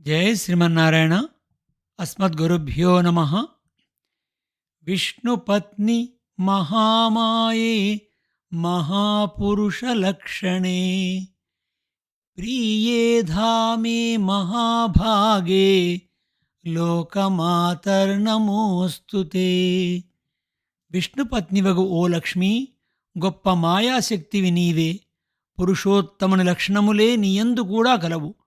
జయ శ్రీమన్నారాయణ. అస్మద్గురుభ్యో నమ. విష్ణుపత్ని మహామాయే మహాపురుషలక్షణే. ప్రియే ధామే మహాభాగే. లోకమాతర్నమోస్తు విష్ణుపత్నివగు ఓ లక్ష్మి గొప్ప మాయాశక్తివి నీవే. పురుషోత్తముని లక్షణములే నీయందు కూడా కలవు.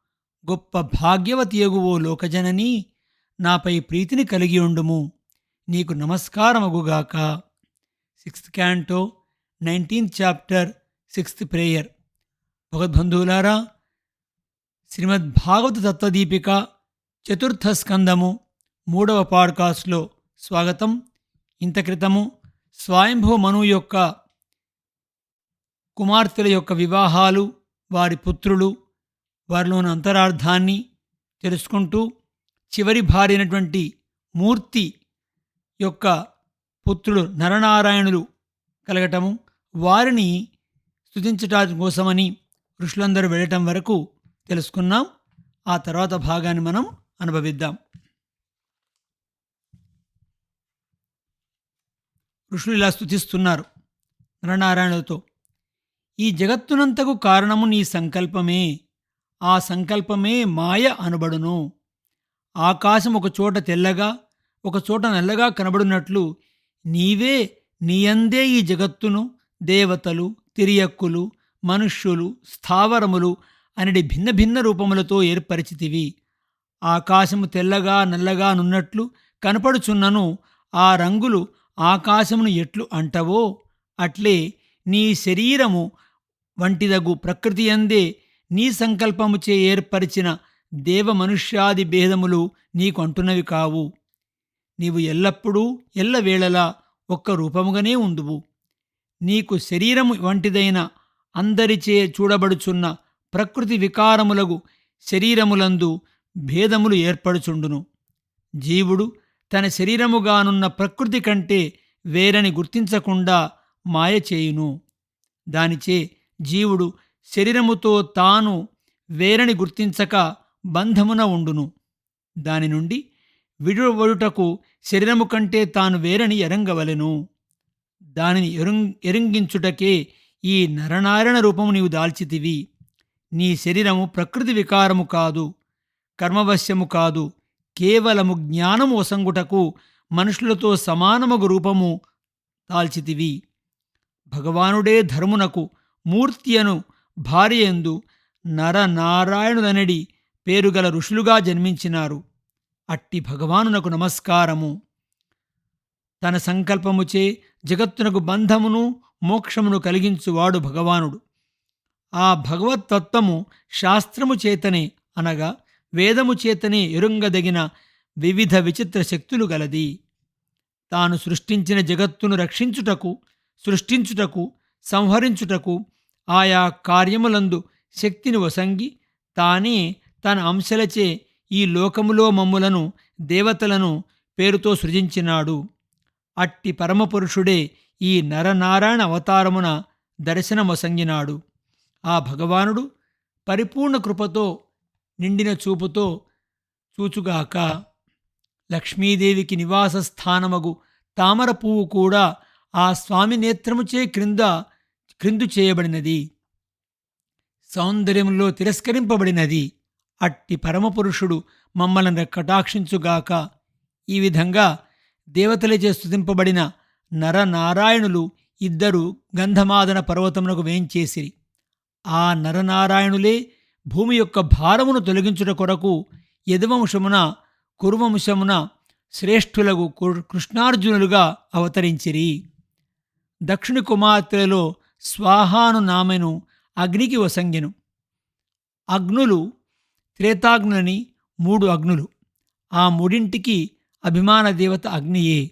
గొప్ప భాగ్యవతి ఎగువో లోకజనని నాపై ప్రీతిని కలిగి ఉండుము. నీకు నమస్కారమగుగాక. Sixth canto nineteenth chapter sixth prayer. భగవద్బంధువులారా శ్రీమద్ భాగవత తత్వదీపిక చతుర్థ స్కందము మూడవ పాడ్కాస్ట్లో స్వాగతం. ఇంత క్రితము స్వయంభూ మను యొక్క కుమార్తెల యొక్క వివాహాలు వారి పుత్రులు వారిలోని అంతరార్థాన్ని తెలుసుకుంటూ చివరి భార్య అయినటువంటి మూర్తి యొక్క పుత్రుడు నరనారాయణులు కలగటము వారిని స్థుతించటం కోసమని ఋషులందరూ వెళ్ళటం వరకు తెలుసుకున్నాం. ఆ తర్వాత భాగాన్ని మనం అనుభవిద్దాం. ఋషులు ఇలా స్తుతిస్తున్నారు నరనారాయణులతో. ఈ జగత్తునంతకు కారణము నీ సంకల్పమే. ఆ సంకల్పమే మాయ అనబడును. ఆకాశం ఒక చోట తెల్లగా ఒక చోట నల్లగా కనబడినట్లు నీవే నీయందే ఈ జగత్తును దేవతలు తిరియక్కులు మనుష్యులు స్థావరములు అనేటి భిన్న భిన్న రూపములతో ఏర్పరిచితివి. ఆకాశము తెల్లగా నల్లగా నున్నట్లు కనపడుచున్నను ఆ రంగులు ఆకాశమును ఎట్లు అంటవో అట్లే నీ శరీరము వంటిదగు ప్రకృతి అందే నీ సంకల్పముచే ఏర్పరిచిన దేవ మనుష్యాది భేదములు నీకు అంటున్నవి కావు. నీవు ఎల్లప్పుడూ ఎల్లవేళలా ఒక్క రూపముగానే ఉందువు నీకు శరీరము వంటిదైన అందరిచే చూడబడుచున్న ప్రకృతి వికారములగు శరీరములందు భేదములు ఏర్పడుచుండును. జీవుడు తన శరీరముగానున్న ప్రకృతి కంటే వేరని గుర్తించకుండా మాయ చేయును. దానిచే జీవుడు శరీరముతో తాను వేరని గుర్తించక బంధమున ఉండును. దాని నుండి విడువడుటకు శరీరము కంటే తాను వేరని ఎరంగవలెను. దానిని ఎరుం ఎరింగించుటకే ఈ నరనారాయణ రూపము నీవు దాల్చితివి. నీ శరీరము ప్రకృతి వికారము కాదు కర్మవశ్యము కాదు కేవలము జ్ఞానము ఒసంగుటకు మనుషులతో సమానమగు రూపము దాల్చితివి. భగవానుడే ధర్మునకు మూర్తియను భార్యయందు నరనారాయణులనడి పేరుగల ఋషులుగా జన్మించినారు. అట్టి భగవానునకు నమస్కారము. తన సంకల్పముచే జగత్తునకు బంధమును మోక్షమును కలిగించువాడు భగవానుడు. ఆ భగవత్తత్వము శాస్త్రము చేతనే అనగా వేదము చేతనే ఎరుంగదగిన వివిధ విచిత్ర శక్తులు గలది. తాను సృష్టించిన జగత్తును రక్షించుటకు సృష్టించుటకు సంహరించుటకు ఆయా కార్యములందు శక్తిని వసంగి తానే తన అంశలచే ఈ లోకములో మమ్ములను దేవతలను పేరుతో సృజించినాడు. అట్టి పరమపురుషుడే ఈ నరనారాయణ అవతారమున దర్శనమసంగినాడు ఆ భగవానుడు పరిపూర్ణ కృపతో నిండిన చూపుతో చూచుగాక లక్ష్మీదేవికి నివాస స్థానమగు తామర పువ్వు కూడా ఆ స్వామి నేత్రముచే క్రింద క్రిందు చేయబడినది సౌందర్యంలో తిరస్కరింపబడినది. అట్టి పరమపురుషుడు మమ్మల్ని కటాక్షించుగాక ఈ విధంగా దేవతలచే స్థుతింపబడిన నరనారాయణులు ఇద్దరు గంధమాదన పర్వతమునకు వేయించేసిరి. ఆ నరనారాయణులే భూమి యొక్క భారమును తొలగించుట కొరకు యదువంశమున కురువంశమున శ్రేష్ఠులకు కృష్ణార్జునులుగా అవతరించిరి. దక్షిణ కుమార్తెలలో స్వాహాను నామెను అగ్నికి వసంగెను. అగ్నులు త్రేతాగ్నులని మూడు అగ్నులు. ఆ మూడింటికి అభిమాన దేవత అగ్నియే.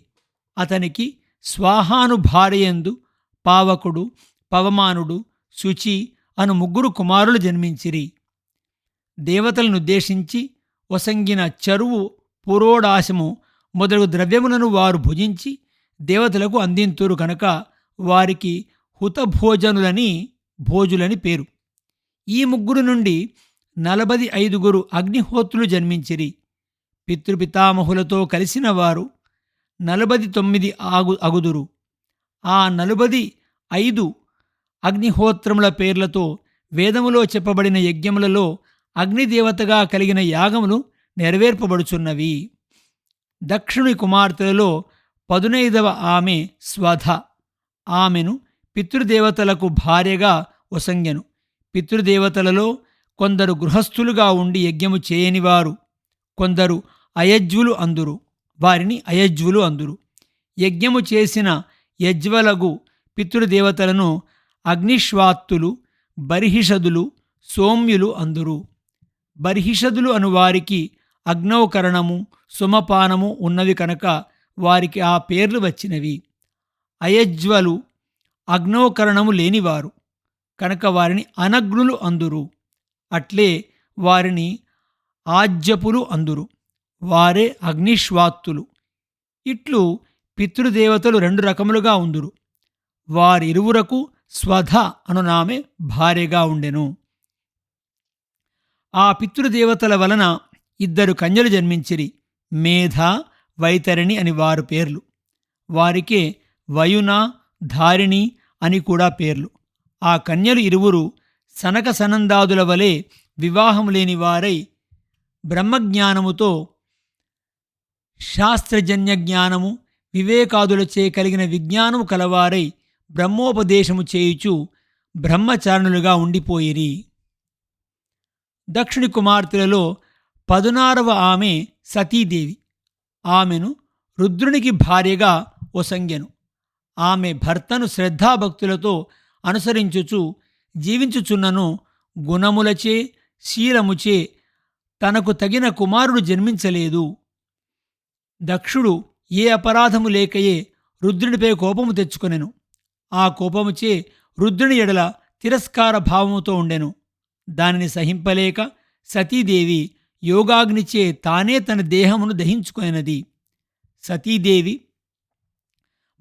అతనికి స్వాహాను భార్యందు పావకుడు పవమానుడు శుచి అను ముగ్గురు కుమారులు జన్మించిరి. దేవతలను ఉద్దేశించి వసంగిన చరువు పురోడాశము మొదలగు ద్రవ్యములను వారు భుజించి దేవతలకు అందింతురు కనుక వారికి హుతభోజనులని భోజులని పేరు. ఈ ముగ్గురు నుండి నలభది ఐదుగురు అగ్నిహోత్రులు జన్మించిరి. పితృపితామహులతో కలిసిన వారు నలభది తొమ్మిది ఆగు అగుదురు. ఆ నలుబది ఐదు అగ్నిహోత్రముల పేర్లతో వేదములో చెప్పబడిన యజ్ఞములలో అగ్నిదేవతగా కలిగిన యాగములు నెరవేర్పబడుచున్నవి. దక్షిణి కుమార్తెలలో పదునైదవ ఆమె స్వధ. ఆమెను పితృదేవతలకు భార్యగా వసంగెను. పితృదేవతలలో కొందరు గృహస్థులుగా ఉండి యజ్ఞము చేయనివారు. కొందరు అయజ్వులు అందురు. వారిని అయజ్వులు అందురు. యజ్ఞము చేసిన యజ్వలగు పితృదేవతలను అగ్నిశ్వాత్తులు బర్హిషదులు సోమ్యులు అందురు. బర్హిషదులు అను వారికి అగ్నౌకరణము సుమపానము ఉన్నవి కనుక వారికి ఆ పేర్లు వచ్చినవి. అయజ్వలు అగ్నోకరణము లేనివారు కనుక వారిని అనగ్నులు అందురు. అట్లే వారిని ఆజ్యపులు అందురు. వారే అగ్నిశ్వాత్తులు. ఇట్లు పితృదేవతలు రెండు రకములుగా ఉందురు. వారిరువురకు స్వధ అనునామె భార్యగా ఉండెను. ఆ పితృదేవతల వలన ఇద్దరు కన్యలు జన్మించిరి మేధ వైతరిణి అని వారు పేర్లు. వారికే వయున ధారిణి అని కూడా పేర్లు. ఆ కన్యలు ఇరువురు సనక సనందాదుల వలె వివాహం లేని వారై బ్రహ్మజ్ఞానముతో శాస్త్రజన్య జ్ఞానము వివేకాదులచే కలిగిన విజ్ఞానము కలవారై బ్రహ్మోపదేశము చేయుచు బ్రహ్మచారణులుగా ఉండిపోయిరి. దక్షిణి కుమార్తెలలో పదునారవ ఆమె సతీదేవి. ఆమెను రుద్రునికి భార్యగా ఒసంగెను ఆమె భర్తను శ్రద్ధాభక్తులతో అనుసరించుచు జీవించుచున్నను గుణములచే శీలముచే తనకు తగిన కుమారుడు జన్మించలేదు. దక్షుడు ఏ అపరాధము లేకయే రుద్రునిపై కోపము తెచ్చుకొనెను. ఆ కోపముచే రుద్రుని ఎడల తిరస్కార భావముతో ఉండెను. దానిని సహింపలేక సతీదేవి యోగాగ్నిచే తానే తన దేహమును దహించుకొనినది. సతీదేవి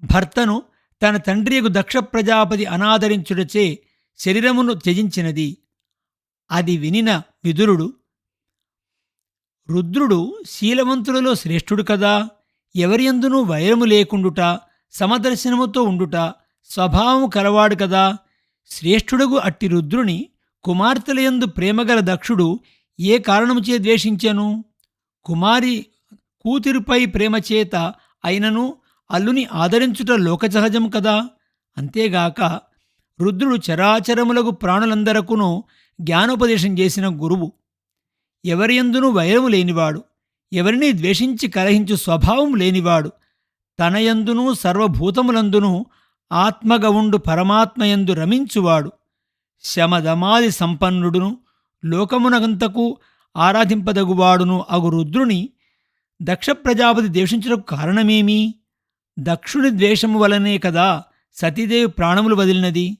భర్తను తన తండ్రియకు దక్ష ప్రజాపతి అనాదరించుటచే శరీరమును త్యజించినది. అది వినిన విదురుడు రుద్రుడు శీలవంతులలో శ్రేష్ఠుడు కదా ఎవరియందునూ వైరము లేకుండుట సమదర్శనముతో ఉండుట స్వభావము కలవాడు కదా. శ్రేష్ఠుడగు అట్టి రుద్రుని కుమార్తెలయందు ప్రేమగల దక్షుడు ఏ కారణముచే ద్వేషించెను? కుమారి కూతురుపై ప్రేమచేత అయినను అల్లుని ఆదరించుట లోకసహజం కదా? అంతేగాక రుద్రుడు చరాచరములకు ప్రాణులందరకును జ్ఞానోపదేశం చేసిన గురువు. ఎవరియందునూ వైరము లేనివాడు ఎవరిని ద్వేషించి కలహించు స్వభావం లేనివాడు తనయందునూ సర్వభూతములందునూ ఆత్మగవుండు పరమాత్మయందు రమించువాడు. శమదమాది సంపన్నుడును లోకమునగంతకు ఆరాధింపదగువాడును అగు రుద్రుని దక్ష ప్రజాపతి ద్వేషించుటకు కారణమేమి? దక్షుడి ద్వేషము వలనే కదా సతీదేవి ప్రాణములు వదిలినది?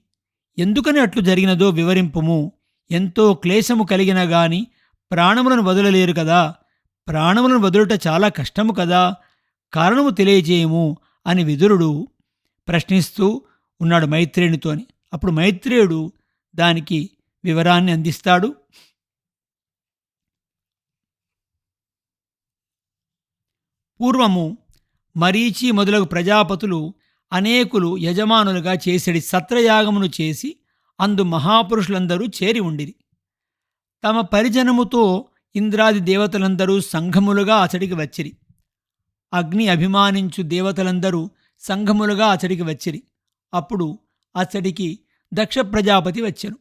ఎందుకని అట్లు జరిగినదో వివరింపుము. ఎంతో క్లేశము కలిగిన గాని ప్రాణములను వదలలేరు కదా. ప్రాణములను వదులుట చాలా కష్టము కదా. కారణము తెలియజేయము అని విదురుడు ప్రశ్నిస్తూ ఉన్నాడు మైత్రేయునితోని అప్పుడు మైత్రేయుడు దానికి వివరాన్ని అందిస్తాడు. పూర్వము మరీచి మొదలగు ప్రజాపతులు అనేకులు యజమానులుగా చేసడి సత్రయాగమును చేసి అందు మహాపురుషులందరూ చేరి ఉండిరి. తమ పరిజనముతో ఇంద్రాది దేవతలందరూ సంఘములుగా అతడికి వచ్చిరి. అగ్ని అభిమానించు దేవతలందరూ సంఘములుగా అతడికి వచ్చిరి. అప్పుడు అతడికి దక్ష ప్రజాపతి వచ్చెను.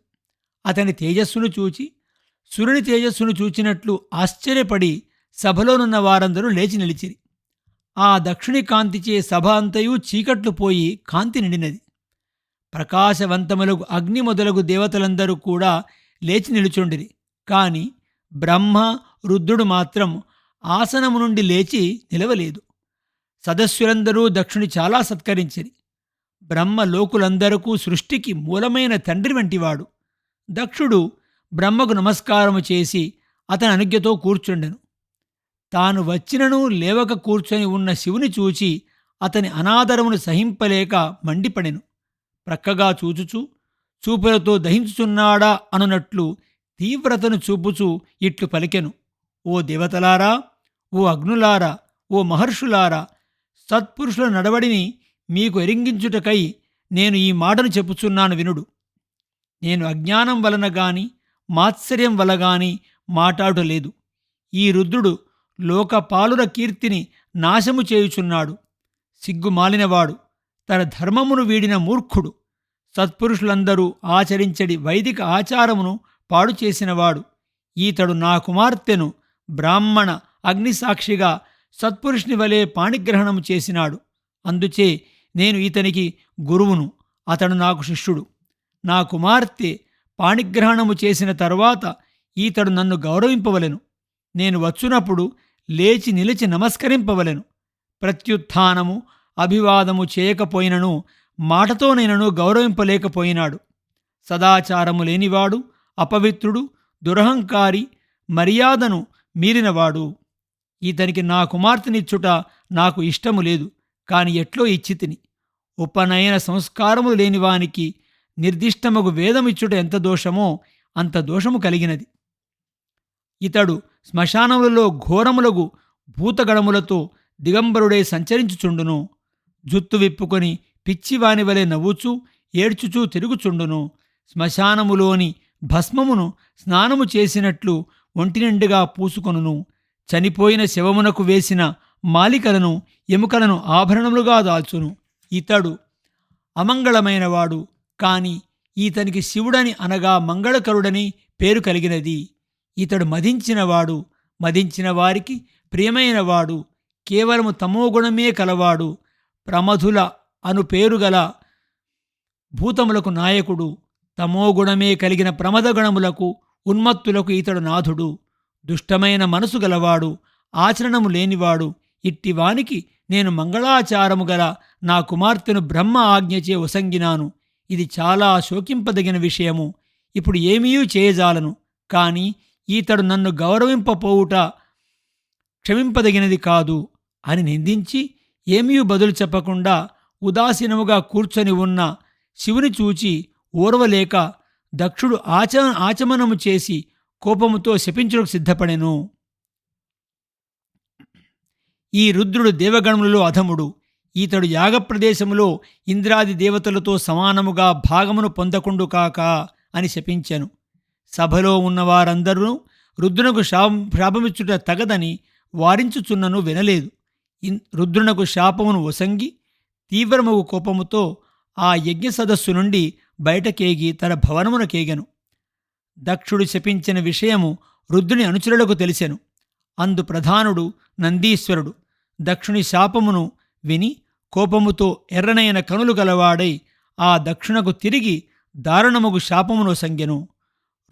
అతని తేజస్సును చూచి సురుని తేజస్సును చూచినట్లు ఆశ్చర్యపడి సభలోనున్న వారందరూ లేచి నిలిచిరి. ఆ దక్షిణి కాంతిచే సభ అంతయు చీకట్లు పోయి కాంతి నిండినది. ప్రకాశవంతములకు అగ్ని మొదలగు దేవతలందరూ కూడా లేచి నిలుచుండిరి. కాని బ్రహ్మ రుద్రుడు మాత్రం ఆసనము నుండి లేచి నిలవలేదు. సదస్సులందరూ దక్షుని చాలా సత్కరించిరి. బ్రహ్మ లోకులందరకు సృష్టికి మూలమైన తండ్రి వంటివాడు. దక్షుడు బ్రహ్మకు నమస్కారము చేసి అతని అనుజ్ఞతో కూర్చుండెను. తాను వచ్చినను లేవక కూర్చొని ఉన్న శివుని చూచి అతని అనాదరమును సహింపలేక మండిపడెను. ప్రక్కగా చూచుచూ చూపులతో దహించుచున్నాడా అనునట్లు తీవ్రతను చూపుచూ ఇట్లు పలికెను. ఓ దేవతలారా ఓ అగ్నులారా ఓ మహర్షులారా సత్పురుషుల నడవడిని మీకు ఎరింగించుటకై నేను ఈ మాటను చెప్పుచున్నాను వినుడు. నేను అజ్ఞానం వలన గాని మాత్సర్యం వల్ల గాని మాటాడలేదు ఈ రుద్రుడు లోకపాలుర కీర్తిని నాశము చేయుచున్నాడు. సిగ్గుమాలినవాడు. తన ధర్మమును వీడిన మూర్ఖుడు. సత్పురుషులందరూ ఆచరించడి వైదిక ఆచారమును పాడు చేసినవాడు. ఈతడు నా కుమార్తెను బ్రాహ్మణ అగ్నిసాక్షిగా సత్పురుషుని వలె పాణిగ్రహణము చేసినాడు. అందుచే నేను ఇతనికి గురువును. అతడు నాకు శిష్యుడు. నా కుమార్తె పాణిగ్రహణము చేసిన తరువాత ఈతడు నన్ను గౌరవింపవలెను. నేను వచ్చునప్పుడు లేచి నిలిచి నమస్కరింపవలెను. ప్రత్యుత్థానము అభివాదము చేయకపోయినను మాటతోనైనను గౌరవింపలేకపోయినాడు. సదాచారము లేనివాడు అపవిత్రుడు దురహంకారి మర్యాదను మీరినవాడు. ఇతనికి నా కుమార్తెనిచ్చుట నాకు ఇష్టము లేదు కాని ఎట్లో ఇచ్చితిని. ఉపనయన సంస్కారము లేనివానికి నిర్దిష్టమగు వేదమిచ్చుట ఎంత దోషమో అంత దోషము కలిగినది. ఇతడు శ్మశానములలో ఘోరములగు భూతగణములతో దిగంబరుడై సంచరించుచుండును. జుత్తు విప్పుకొని పిచ్చివాని వలె నవ్వుచూ ఏడ్చుచూ తిరుగుచుండును. శ్మశానములోని భస్మమును స్నానము చేసినట్లు ఒంటినిండుగా పూసుకొనును. చనిపోయిన శవమునకు వేసిన మాలికలను ఎముకలను ఆభరణములుగా దాల్చును. ఇతడు అమంగళమైనవాడు కాని ఈతనికి శివుడని అనగా మంగళకరుడని పేరు కలిగినది. ఇతడు మదించినవాడు మదించిన వారికి ప్రియమైనవాడు కేవలము తమోగుణమే కలవాడు ప్రమధుల అను పేరు గల భూతములకు నాయకుడు తమోగుణమే కలిగిన ప్రమదగణములకు ఉన్మత్తులకు ఇతడు నాథుడు. దుష్టమైన మనసు గలవాడు ఆచరణము లేనివాడు ఇట్టివానికి నేను మంగళాచారము గల నా కుమార్తెను బ్రహ్మ ఆజ్ఞచే ఉసంగినాను ఇది చాలా శోకింపదగిన విషయము. ఇప్పుడు ఏమీ చేయజాలను. కానీ ఈతడు నన్ను గౌరవింపపోవుట క్షమింపదగినది కాదు అని నిందించి ఏమీ బదులు చెప్పకుండా ఉదాసీనముగా కూర్చొని ఉన్న శివుని చూచి ఓర్వలేక దక్షుడు ఆచ ఆచమనము చేసి కోపముతో శపించుటకు సిద్ధపడెను. ఈ రుద్రుడు దేవగణములలో అధముడు. ఈతడు యాగప్రదేశములో ఇంద్రాది దేవతలతో సమానముగా భాగమును పొందకుండు కాక అని శపించెను. సభలో ఉన్నవారందరూ రుద్రునకు శాపం శాపమిచ్చుట తగదని వారించుచున్నను వినలేదు. రుద్రునకు శాపమును ఒసంగి తీవ్రమగు కోపముతో ఆ యజ్ఞ సదస్సు నుండి బయటకేగి తన భవనమున కేగను. దక్షుడు శపించిన విషయము రుద్రుని అనుచరులకు తెలిసెను. అందు ప్రధానుడు నందీశ్వరుడు. దక్షుని శాపమును విని కోపముతో ఎర్రనైన కనులు గలవాడై ఆ దక్షునకు తిరిగి దారుణముగు శాపమును సంగెను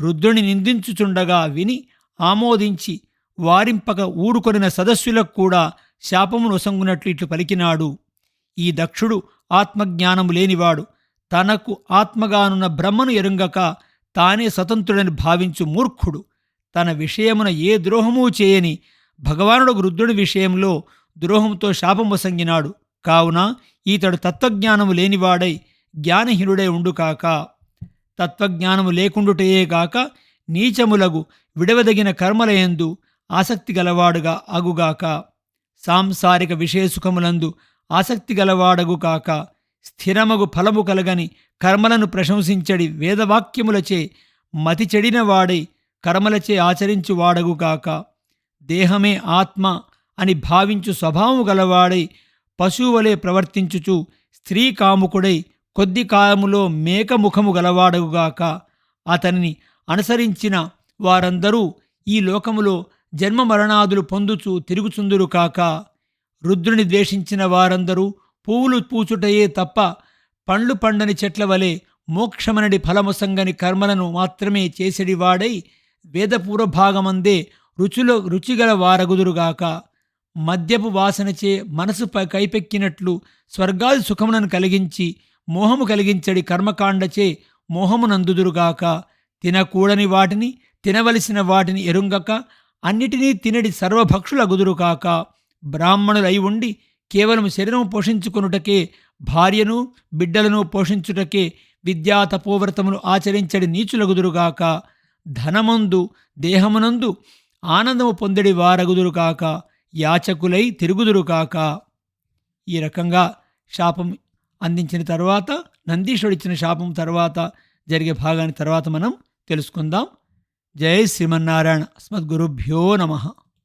రుద్రుని నిందించుచుండగా విని ఆమోదించి వారింపక ఊరుకొనిన సదస్సులకు కూడా శాపమును ఒసంగునట్లు ఇట్లు పలికినాడు. ఈ దక్షుడు ఆత్మజ్ఞానము లేనివాడు తనకు ఆత్మగానున్న బ్రహ్మను ఎరుంగక తానే స్వతంత్రుడని భావించు మూర్ఖుడు. తన విషయమున ఏ ద్రోహమూ చేయని భగవానుడు రుద్రుడి విషయంలో ద్రోహంతో శాపము సంగినాడు కావున ఈతడు తత్వజ్ఞానము లేనివాడై జ్ఞానహీనుడై ఉండుకాక తత్వజ్ఞానము లేకుండుటయే గాక నీచములగు విడవదగిన కర్మలయందు ఆసక్తి గలవాడుగా అగుగాక. సాంసారిక విషయసుఖములందు ఆసక్తి గలవాడగు కాక స్థిరమగు ఫలము కలగని కర్మలను ప్రశంసించడి వేదవాక్యములచే మతి చెడినవాడై కర్మలచే ఆచరించు వాడగు కాక. దేహమే ఆత్మ అని భావించు స్వభావము గలవాడై పశువువలే ప్రవర్తించుచు స్త్రీ కాముకుడై కొద్ది కాలములో మేక ముఖము గలవాడగుగాక అతనిని అనుసరించిన వారందరూ ఈ లోకములో జన్మ మరణాదులు పొందుచు తిరుగుచుందురు కాక రుద్రుని ద్వేషించిన వారందరూ పువ్వులు పూచుటయే తప్ప పండ్లు పండని చెట్ల వలె మోక్షమనడి ఫలముసంగని కర్మలను మాత్రమే చేసెడివాడై వేదపూర్వభాగమందే రుచిలో రుచిగల వారగుదురుగాక మద్యపు వాసనచే మనసు కైపెక్కినట్లు స్వర్గాది సుఖములను కలిగించి మోహము కలిగించడి కర్మకాండచే మోహమునందుదురుగాక. తినకూడని వాటిని తినవలసిన వాటిని ఎరుంగక. అన్నిటినీ తినడి సర్వభక్షులగుదురుగాక. బ్రాహ్మణులై ఉండి కేవలం శరీరం పోషించుకొనుటకే భార్యను బిడ్డలను పోషించుటకే విద్యా తపోవ్రతములు ఆచరించడి నీచులగుదురుగాక. ధనమందు దేహమునందు ఆనందము పొందడి వారగుదురు కాక యాచకులై తిరుగుదురు కాక ఈ రకంగా శాపం అందించిన తర్వాత నందీశ్వరుడు ఇచ్చిన శాపం తర్వాత జరిగే భాగాన్ని తర్వాత మనం తెలుసుకుందాం. జై శ్రీమన్నారాయణ. అస్మద్గురుభ్యో నమః.